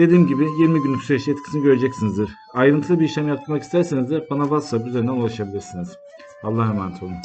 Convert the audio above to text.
Dediğim gibi 20 günlük süreçte etkisini göreceksinizdir. Ayrıntılı bir işlem yapmak isterseniz de bana WhatsApp üzerinden ulaşabilirsiniz. Allah'a emanet olun.